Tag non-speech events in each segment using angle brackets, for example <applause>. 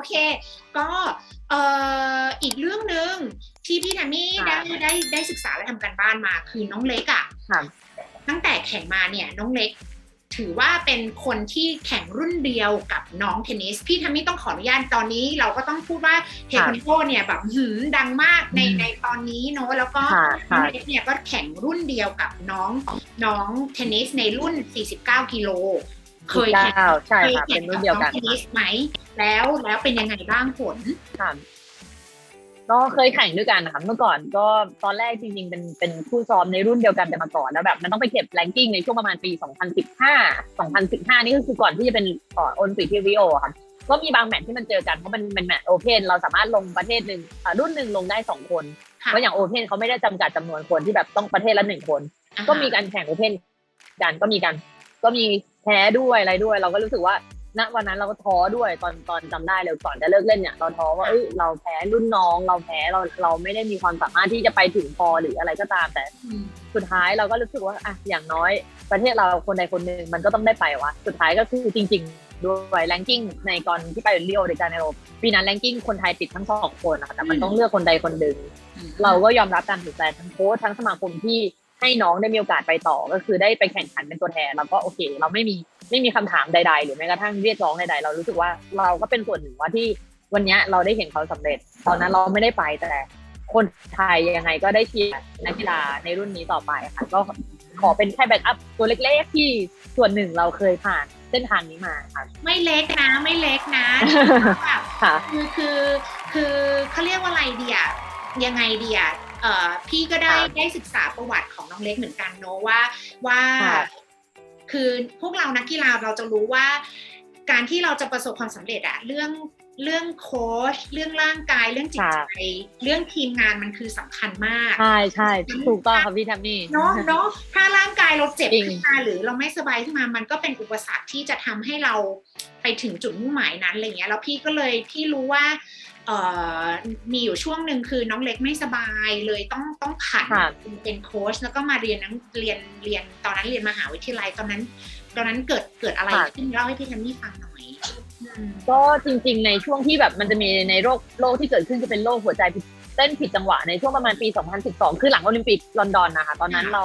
โอเค ก็เอ่ออีกเรื่องหนึ่งที่พี่แทมมี่ค่ะได้ได้ได้ศึกษาและทำการบ้านมาคือน้องเล็กอะค่ะตั้งแต่แข่งมาเนี่ยน้องเล็ก ถือว่าเป็นคนที่แข่งรุ่นเดียวกับน้องเทนนิส พี่แทมมี่ต้องขออนุญาตตอนนี้ เราก็ต้องพูดว่าเทควันโดเนี่ยแบบหืมดังมากในอืมในตอนนี้เนอะแล้วก็ค่ะน้อค่ะงเล็กเนี่ยก็แข่งรุ่นเดียวกับน้องน้องเทนนิสในรุ่น 49 กิโล เคยแข่งก้าใช่เคยค่ะแข่เป็งนกัรุ่บนเดียวน้องกันเทนนิสไหมแล้วแล้วเป็นยังไงบ้างผลค่ะก็เคยแข่งด้วยกันนะคะเมื่อก่อนก็ตอนแรกจริงๆเป็นเป็นคู่ซ้อมในรุ่นเดียวกันแต่มาก่อนแล้วแบบมันต้องไปเก็บแรงกิ้งในช่วงประมาณปี 2015 2015 นี่ก็คือก่อนที่จะเป็นเอ่อโอลิมปิกที่ริโอค่ะก็มีบางแมตช์ที่มันเจอกันเพราะมันเป็นแมตช์โอเพนเราสามารถลงประเทศหนึ่งอ่ารุ่นหนึ่งลงได้สองคนค่ะเพราะอย่างโอเพนเขาไม่ได้จำกัดจำนวนคนที่แบบต้องประเทศละหนึ่งคนอ่าฮะก็มีการแข่งโอเพนกันก็มีกัน ก็มีแพ้ด้วยอะไรด้วย เราก็รู้สึกว่าณวันนั้นเราก็ท้อด้วยตอนตอนจำได้เลยก่อนจะเลิกเล่นเนี่ยเราท้อว่าเอ้ยเราแพ้รุ่นน้องเราแพ้เราเราไม่ได้มีความสามารถที่จะไปถึงพอหรืออะไรก็ตามแต่อืมสุดท้ายเราก็รู้สึกว่าอะอย่างน้อย ประเทศเราคนใดคนหนึ่งมันก็ต้องได้ไปวะสุดท้ายก็คือจริง ๆ ด้วยแรงกิ้งในก่อนที่ไปเรีโอเดจาเนโรปีนั้นแรงกิ้งคนไทยติดทั้งสองคนนะคะแต่มันต้องเลือกคนใดคนหนึ่งเราก็ยอมรับการตัดสินใจทั้งโค้ชทั้งสมาคมที่ ให้น้องได้มีโอกาสไปต่อก็คือได้ไปแข่งขันเป็นตัวแทนแล้วก็โอเค เราไม่มีไม่มีคำถามใด ๆ หรือแม้กระทั่งเรียกร้องใดๆเรารู้สึกว่าเราก็เป็นส่วนหนึ่งว่าที่วันเนี้ยเราได้เห็นเขาสำเร็จ ตอนนั้นเราไม่ได้ไปแต่คนไทยยังไงก็ได้เชียร์นักกีฬาในรุ่นนี้ต่อไปค่ะก็ขอเป็นแค่แบ็กอัพตัวเล็กๆที่ส่วนหนึ่งเราเคยผ่านเส้นทางนี้มาค่ะไม่เล็กนะไม่เล็กนะแบบค่ะคือคือคือเขาเรียกว่าอะไรเดียยังไงเดียเอ่อ พี่ก็ได้ครับได้ศึกษาประวัติของน้องเล็กเหมือนกันเนอะว่าว่าครับคือพวกเรานักกีฬาเราจะรู้ว่า การที่เราจะประสบความสำเร็จอะเรื่อง เรื่องโค้ชเรื่องร่างกายเรื่องจิตใจ เรื่องทีมงานมันคือสำคัญมาก ใช่ใช่ถูกต้องครับพี่แทมมี่เนาะเนาะถ้าร่างกายเราเจ็บจริงขึ้นมาหรือเราไม่สบายขึ้นมามันก็เป็นอุปสรรคที่จะทำให้เราไปถึงจุดมุ่งหมายนั้นอะไรเงี้ยแล้วพี่ก็เลยพี่รู้ว่าเอ่อมีอยู่ช่วงหนึ่งคือน้องเล็กไม่สบายเลยต้องต้องผันค่ะเป็นเป็นโค้ชแล้วก็มาเรียนหนังเรียนเรียนตอนนั้นเรียนมหาวิทยาลัยตอนนั้น ตอนนั้นเกิดเกิดอะไรค่ะขึ้นเล่าให้พี่แทมมี่ฟังหน่อยอืม ก็จริงๆ ในช่วงที่แบบมันจะมีในโรคโรคที่เกิดขึ้นจะเป็นโรคหัวใจผิดเต้นผิดจังหวะในช่วงประมาณปี 2012 คือหลังโอลิมปิกลอนดอนนะคะตอนนั้นค่ะเรา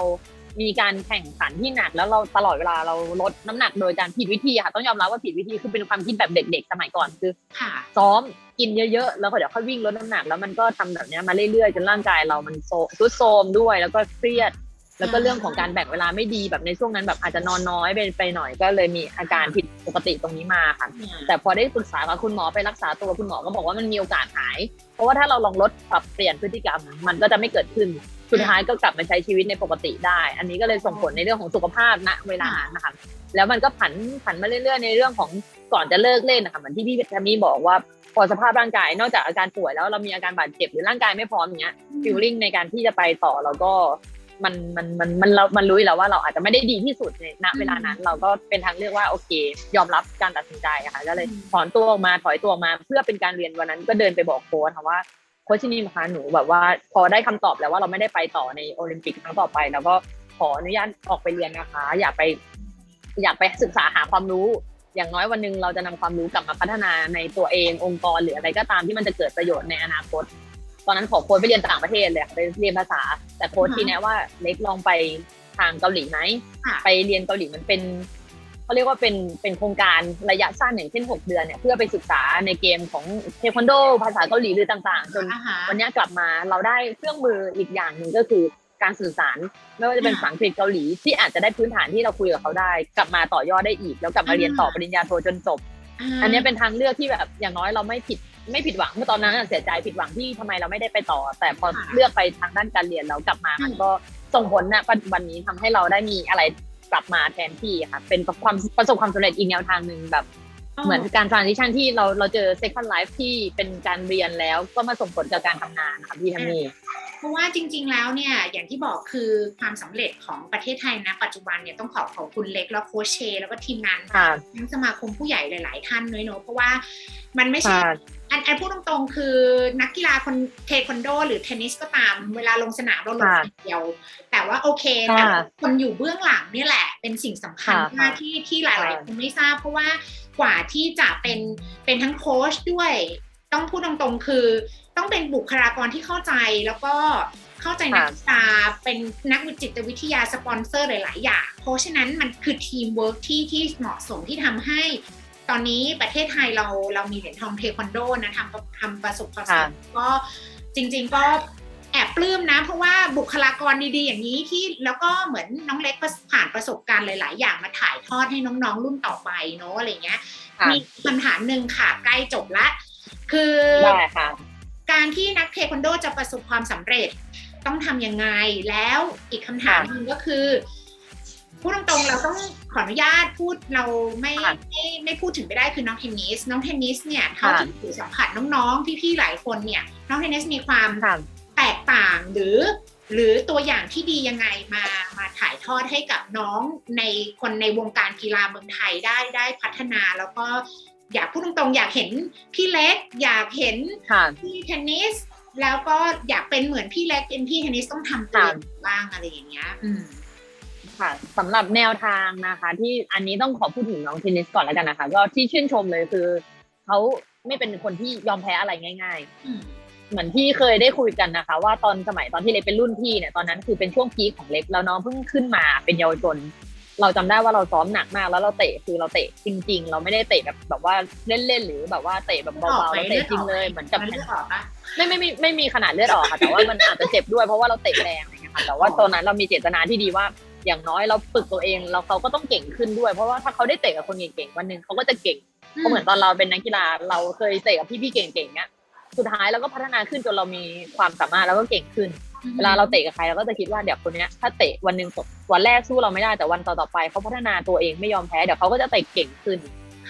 มีการแข่งขันที่หนักแล้วเราตลอดเวลาเราลดน้ำหนักโดยการผิดวิธีค่ะต้องยอมรับว่าผิดวิธีคือเป็นความคิดแบบเด็ก ๆ สมัยก่อนคือค่ะซ้อมกินเยอะๆแล้วก็เดี๋ยวค่อยวิ่งลดน้ำหนักแล้วมันก็ทำแบบเนี้ยมาเรื่อยๆจนร่างกายเรามันโซทุดโทรมด้วยแล้วก็เครียด แล้วก็เรื่องของการแบ่งเวลาไม่ดีแบบในช่วงนั้นแบบอาจจะนอนน้อยไปไปหน่อยก็เลยมีอาการผิดปกติตรงนี้มาค่ะ แต่พอได้ปรึกษากับคุณหมอไปรักษาตัวคุณหมอก็บอกว่ามันมีโอกาสหาย เพราะว่าถ้าเราลองลดปรับเปลี่ยนพฤติกรรม มันก็จะไม่เกิดขึ้นสุดท้ายก็กลับมาใช้ชีวิตในปกติได้ อันนี้ก็เลยส่งผลในเรื่องของสุขภาพณเวลานั้นนะคะแล้วมันก็ผันผันมาเรื่อยๆ ในเรื่องของก่อนจะเลิกเล่นนะคะเหมือนที่พี่แทมมี่บอกว่าพอสภาพร่างกาย นอกจากอาการป่วยแล้วเรามีอาการบาดเจ็บหรือร่างกายไม่พร้อมอย่างเงี้ยฟิลลิ่งในการที่จะไปต่อเราก็ มันมันมันมันเรามันรู้อยู่แล้วว่าเราอาจจะไม่ได้ดีที่สุดในณเวลานั้น เราก็เป็นทางเลือกว่าโอเค ยอมรับการตัดสินใจอะค่ะก็เลยอืมถอนตัวออกมาถอยตัวออกมา เพื่อเป็นการเรียนวันนั้นก็เดินไปบอกโค้ชค่ะว่าโค้ชชินีคะหนูแบบว่าพอได้คำตอบแล้วว่าเราไม่ได้ไปต่อในโอลิมปิกครั้งต่อไป แล้วก็ขออนุญาตออกไปเรียนนะคะ อยากไป อยากไปศึกษาหาความรู้ อย่างน้อยวันหนึ่งเราจะนำความรู้กลับมาพัฒนาในตัวเององค์กรหรืออะไรก็ตามที่มันจะเกิดประโยชน์ในอนาคต ตอนนั้นขอโค้ชไปเรียนต่างประเทศเลยค่ะไปเรียนภาษา แต่โค้ชอือฮะทีแนะว่าเล็กลองไปทางเกาหลีไหมค่ะไปเรียนเกาหลีมันเป็นเขาเรียกว่าเป็นเป็นโครงการระยะสั้นอย่างเช่น 6 เดือนเนี่ยเพื่อไปศึกษาในเกมของเทควันโด ภาษาเกาหลีหรือต่างๆ จนอ่าฮะวันเนี้ยกลับมาเราได้เครื่องมืออีกอย่างหนึ่งก็คือการสื่อสาร ไม่ว่าจะเป็นอ่าภาษาอังกฤษเกาหลี ที่อาจจะได้พื้นฐานที่เราคุยกับเขาได้ กลับมาต่อยอดได้อีก แล้วกลับมาเรียนต่ออ่าปริญญาโทจนจบ อันเนี้ยเป็นทางเลือกที่แบบอย่างน้อยเราไม่ผิด ไม่ผิดหวังเมื่อตอนนั้นอะเสียใจผิดหวังที่ทำไมเราไม่ได้ไปต่อ แต่พอค่ะเลือกไปทางด้านการเรียนแล้วกลับมาอืมมันก็ส่งผลณปัจจุบันนี้ทำให้เราได้มีอะไรกลับมาแทนที่ค่ะเป็นความประสบความสำเร็จอีกแนวทางหนึ่งแบบเหมือนการ transition ที่เราเราเจอ second life ที่เป็นการเรียนแล้วก็มาส่งผลกับการทำงานค่ะพี่ทัมมี่เพราะว่าจริง ๆ แล้วเนี่ยอย่างที่บอกคือความสำเร็จของประเทศไทยนะปัจจุบันเนี่ยต้องขอขอบคุณเล็กแล้วโคชเช แล้วก็ทีมงานค่ะทั้งสมาคมผู้ใหญ่หลาย ๆ ท่านเลยเนอะเพราะว่ามันไม่ใช่ค่ะ ออันอันพูดตรงๆ คือนักกีฬาคนเทควันโด หรือเทนนิสก็ตาม เวลาลงสนามเราลงค่ะคนเดียว แต่ว่าโอเคค่ะแต่คนอยู่เบื้องหลังเนี่ยแหละ เป็นสิ่งสำคัญค่ะมากที่ที่หลายค่ะๆคนไม่ทราบ เพราะว่ากว่าที่จะเป็นเป็นทั้งโค้ชด้วย ต้องพูดตรงๆ คือต้องเป็นบุคลากรที่เข้าใจแล้วก็เข้าใจนักกีฬาเป็นนักวิจิตวิทยาสปอนเซอร์หลาย ๆ อย่าง เพราะฉะนั้นมันคือทีมเวิร์กที่ที่เหมาะสมที่ทำให้ ตอนนี้ประเทศไทยเราเรามีเหรียญทองเทควันโดนะทำทำประสบความสำเร็จก็จริง ๆ ก็แอบปลื้มนะ เพราะว่าบุคลากรดีๆอย่างนี้ที่แล้วก็เหมือนน้องเล็กผ่านประสบการณ์หลาย ๆ อย่างมาถ่ายทอดให้น้องๆรุ่นต่อไปเนาะอะไรเงี้ยค่ะมีคำถามหนึ่งค่ะใกล้จบละ คือได้ค่ะการที่นักเทควันโดจะประสบความสำเร็จต้องทำยังไงแล้วอีกคำถามหนึ่งก็คือ พูดตรงๆเราต้องขออนุญาตพูดเราไม่ค่ะไม่ไม่พูดถึงไม่ได้คือน้องเทนนิส น้องเทนนิสเนี่ยเท่าค่ะที่ถือสัมผัสน้องๆพี่ๆหลายคนเนี่ย น้องเทนนิสมีความค่ะแตกต่างหรือ หรือตัวอย่างที่ดียังไงมามาถ่ายทอดให้กับน้องในคนในวงการกีฬาเมืองไทยได้ได้พัฒนาแล้วก็อยากพูดตรงๆ อยากเห็นพี่เล็ก อยากเห็นค่ะพี่เทนนิส แล้วก็อยากเป็นเหมือนพี่เล็กเป็นพี่เทนนิสต้องทำตัวค่ะบ้างอะไรอย่างเงี้ย อืม ค่ะสำหรับแนวทางนะคะ ที่อันนี้ต้องขอพูดถึงน้องเทนนิสก่อนแล้วกันนะคะ ก็ที่ชื่นชมเลยคือเขาไม่เป็นคนที่ยอมแพ้อะไรง่ายอืมๆเหมือนที่เคยได้คุยกันนะคะ ว่าตอนสมัยตอนที่เล็กเป็นรุ่นพี่เนี่ยตอนนั้นคือเป็นช่วงพีคของเล็กแล้วน้องเพิ่งขึ้นมาเป็นเยาวชนเราจำได้ว่าเราซ้อมหนักมากแล้วเราเตะคือเราเตะจริง ๆ เราไม่ได้เตะแบบแบบว่าเล่นๆหรือแบบว่าเตะแบบเบาๆเราเตะจริงเลยเหมือนกับมันเลือกออกปะไม่ไม่ไม่ไม่มีขนาดเลือดออกค่ะแต่ว่ามันอาจจะเจ็บด้วยเพราะว่าเราเตะแรงอะไรเงี้ยค่ะแต่ว่าตอนนั้นเรามีเจตนาที่ดีว่า อย่างน้อยเราฝึกตัวเองแล้วเขาก็ต้องเก่งขึ้นด้วย เพราะว่าถ้าเขาได้เตะกับคนเก่งๆวันหนึ่งเขาก็จะเก่งเพราะเหมือนตอนเราเป็นนักกีฬาเราเคยเตะกับพี่ๆเก่งๆเนี้ยสุดท้ายเราก็พัฒนาขึ้นจนเรามีความสามารถแล้วก็เก่งขึ้น เวลาเราเตะกับใครเราก็จะคิดว่าเดี๋ยวคนเนี้ยถ้าเตะวันหนึ่งวันแรกสู้เราไม่ได้แต่วันต่อๆไปเขาพัฒนาตัวเองไม่ยอมแพ้เดี๋ยวเขาก็จะเตะเก่งขึ้น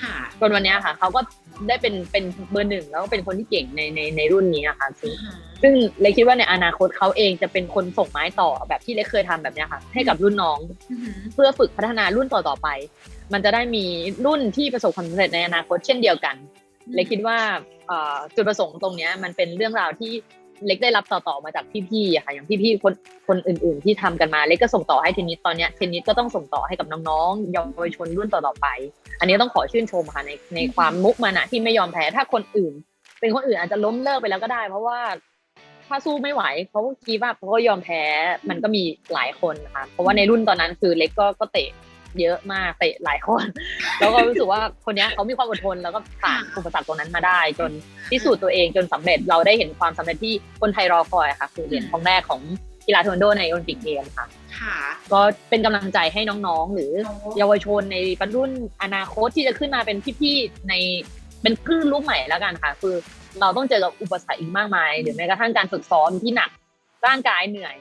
ค่ะจนวันเนี้ยค่ะเขาก็ ได้เป็นเป็นเบอร์หนึ่งแล้วก็เป็นคนที่เก่งในในในรุ่นนี้อะค่ะซึ่งซึ่งเล็กคิดว่าในอนาคตเขาเองจะเป็นคนส่งไม้ต่อแบบที่เล็กเคยทำแบบเนี้ยค่ะ ให้กับรุ่นน้องอืมเพื่อฝึกพัฒนารุ่นต่อๆไป มันจะได้มีรุ่นที่ประสบความสำเร็จในอนาคตเช่นเดียวกันเล็กคิดว่าเอ่อจุดประสงค์ตรงเนี้ยมันเป็นเรื่องราวที่ เล็กได้รับต่อๆมาจากพี่ๆค่ะอย่างพี่ๆคนคนอื่น ๆ ที่ทำกันมาเล็กก็ส่งต่อให้เทนนิสตอนเนี้ยเทนนิสก็ต้องส่งต่อให้กับน้องๆเยาวชนรุ่นต่อๆไป อันนี้ต้องขอชื่นชมค่ะในในความมุกมานะที่ไม่ยอมแพ้ถ้าคนอื่น เป็นคนอื่นอาจจะล้มเลิกไปแล้วก็ได้ เพราะว่าถ้าสู้ไม่ไหวเขาก็คิดว่าเขาก็ยอมแพ้มันก็มีหลายคนนะคะเพราะว่าในรุ่นตอนนั้นคือเล็กก็ก็เตะ เยอะมากเตะหลายคน แล้วก็รู้สึกว่าคนเนี้ยเขามีความอดทนแล้วก็ผ่านอุปสรรคตรงนั้นมาได้ จนพิสูจน์ตัวเองจนสำเร็จเราได้เห็นความสำเร็จที่คนไทยรอคอยค่ะ คือเหรียญทองแรกของกีฬาเทควันโดในโอลิมปิกเกมค่ะค่ะก็เป็นกำลังใจให้น้องๆ หรือโอ้เยาวชนในรุ่นอนาคตที่จะขึ้นมาเป็นพี่ๆในเป็นคลื่นลูกใหม่แล้วกันค่ะ คือเราต้องเจอกับอุปสรรคอีกมากมาย หรือแม้กระทั่งการฝึกซ้อมที่หนักร่างกายเหนื่อย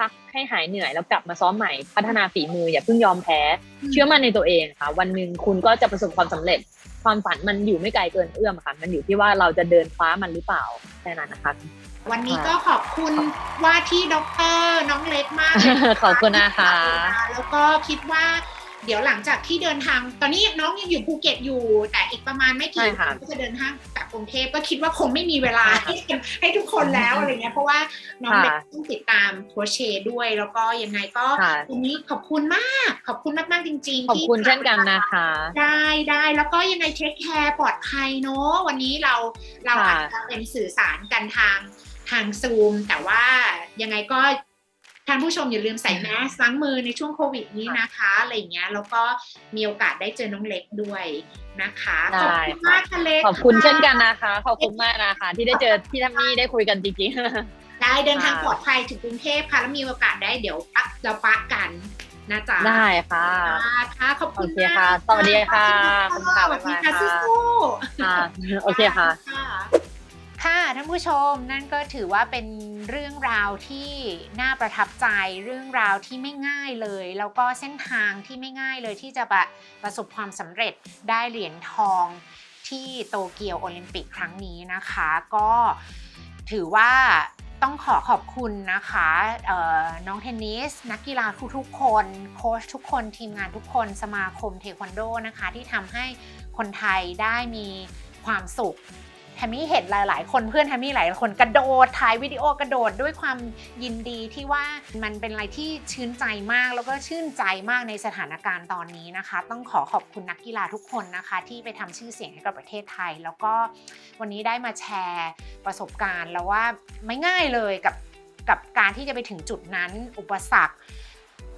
พักให้หายเหนื่อยแล้วกลับมาซ้อมใหม่พัฒนาฝีมืออย่าเพิ่งยอมแพ้ เชื่อมั่นในตัวเองค่ะ วันหนึ่งคุณก็จะประสบความสำเร็จ ความฝันมันอยู่ไม่ไกลเกินเอื้อมค่ะ มันอยู่ที่ว่าเราจะเดินคว้ามันหรือเปล่าแค่นั้นนะคะวันนี้ก็ขอบคุณว่าที่ด็อกเตอร์น้องเล็กมากเลยขอบคุณนะคะ แล้วก็คิดว่า เดี๋ยวหลังจากที่เดินทาง ตอนนี้น้องยังอยู่ภูเก็ตอยู่ แต่อีกประมาณไม่กี่ใช่ค่ะ วันก็จะเดินทางกลับกรุงเทพก็คิดว่าคงไม่มีเวลาให้ให้ทุกคนแล้วอะไรเงี้ยเพราะว่าน้องเล็กต้องติดตามโคชเชด้วย แล้วก็ยังไงก็ค่ะ วันนี้ขอบคุณมาก ขอบคุณมากๆจริง ๆ ขอบที่คุณเช่นกันนะคะ ได้ได้แล้วก็ยังไงเทคแคร์ปลอดภัยเนอะวันนี้เราเราค่ะอาจจะเป็นสื่อสารกันทางทางซูมแต่ว่ายังไงก็ ท่านผู้ชมอย่าลืมใส่แมสล้างมือในช่วงโควิดนี้นะคะอะไรอย่างเงี้ยแล้วก็มีโอกาสได้เจอน้องเล็กด้วยนะคะขอบได้คุณค่ะมากค่ะเล็กขอบคุณเช่นกันนะคะ ขอบคุณมากนะคะ ที่ได้เจอที่ทัมมี่ได้คุยกันจริงๆได้เดินทางค่ะปลอดภัยถึงกรุงเทพค่ะแล้วมีโอกาสได้เดี๋ยวปักเราปะกันนะจ๊ะได้ค่ะค่ะค่ะขอบคุณโอเคค่ะสวัสดีค่ะขอบขอบคุณค่ะสวัสดีค่ะบ๊ายบายค่ะสู้ๆค่ะโอเคค่ะ ค่ะท่านผู้ชมนั่นก็ถือว่าเป็นเรื่องราวที่น่าประทับใจ เรื่องราวที่ไม่ง่ายเลย แล้วก็เส้นทางที่ไม่ง่ายเลยที่จะประประสบความสำเร็จได้เหรียญทองที่โตเกียวโอลิมปิกครั้งนี้นะคะ ก็ถือว่าต้องขอขอบคุณนะคะน้องเทนนิส นักกีฬาทุกๆคน โค้ชทุกคนทีมงานทุกคนสมาคมเทควันโดนะคะ ที่ทำให้คนไทยได้มีความสุข แฮมมี่เห็นหลาย ๆ คนเพื่อนแฮมมี่หลายคนกระโดดถ่ายวิดีโอกระโดดด้วยความยินดีที่ว่ามันเป็นอะไรที่ชื่นใจมากแล้วก็ชื่นใจมากในสถานการณ์ตอนนี้นะคะ ต้องขอขอบคุณนักกีฬาทุกคนนะคะ ที่ไปทำชื่อเสียงให้กับประเทศไทย แล้วก็วันนี้ได้มาแชร์ประสบการณ์แล้วว่าไม่ง่ายเลยกับกับการที่จะไปถึงจุดนั้น อุปสรรค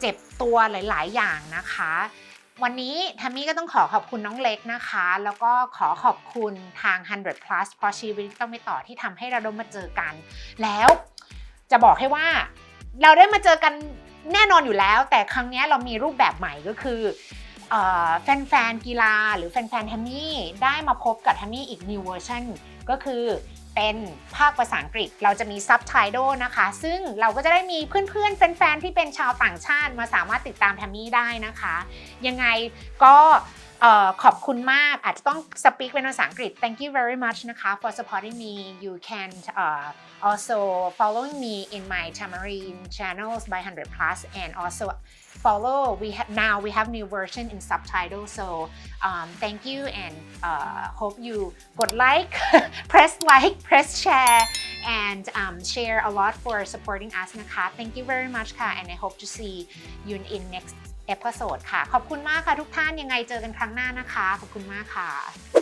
เจ็บตัวหลาย ๆ อย่างนะคะ วันนี้ทัมมี่ก็ต้องขอขอบคุณน้องเล็กนะคะ แล้วก็ขอขอบคุณทาง 100 plus เพราะชีวิตต้องไปต่อที่ทำให้เราได้มาเจอกัน แล้วจะบอกให้ว่าเราได้มาเจอกันแน่นอนอยู่แล้ว แต่ครั้งนี้เรามีรูปแบบใหม่ก็คือแฟนๆกีฬาหรือแฟนๆทัมมี่ได้มาพบกับทัมมี่อีก new version ก็คือ เป็นภาคภาษาอังกฤษ เราจะมีซับไตเติลนะคะ ซึ่งเราก็จะได้มีเพื่อนๆ แฟนๆ ที่เป็นชาวต่างชาติมาสามารถติดตามทัมมี่ได้นะคะ ยังไงก็ขอบคุณมากอาจจะต้องสปีกเป็นภาษาอังกฤษ thank you very much นะคะ for supporting me you can uh, also following me in my Tamarine channels by 100 plus and also follow we have now we have new version in subtitle so um, thank you and uh, hope you กด like <laughs> press like press share and um, share a lot for supporting us นะคะ thank you very much ค่ะ and I hope to see you in next episode ค่ะ ขอบคุณมากค่ะทุกท่านยังไงเจอกันครั้งหน้านะคะ ขอบคุณมากค่ะ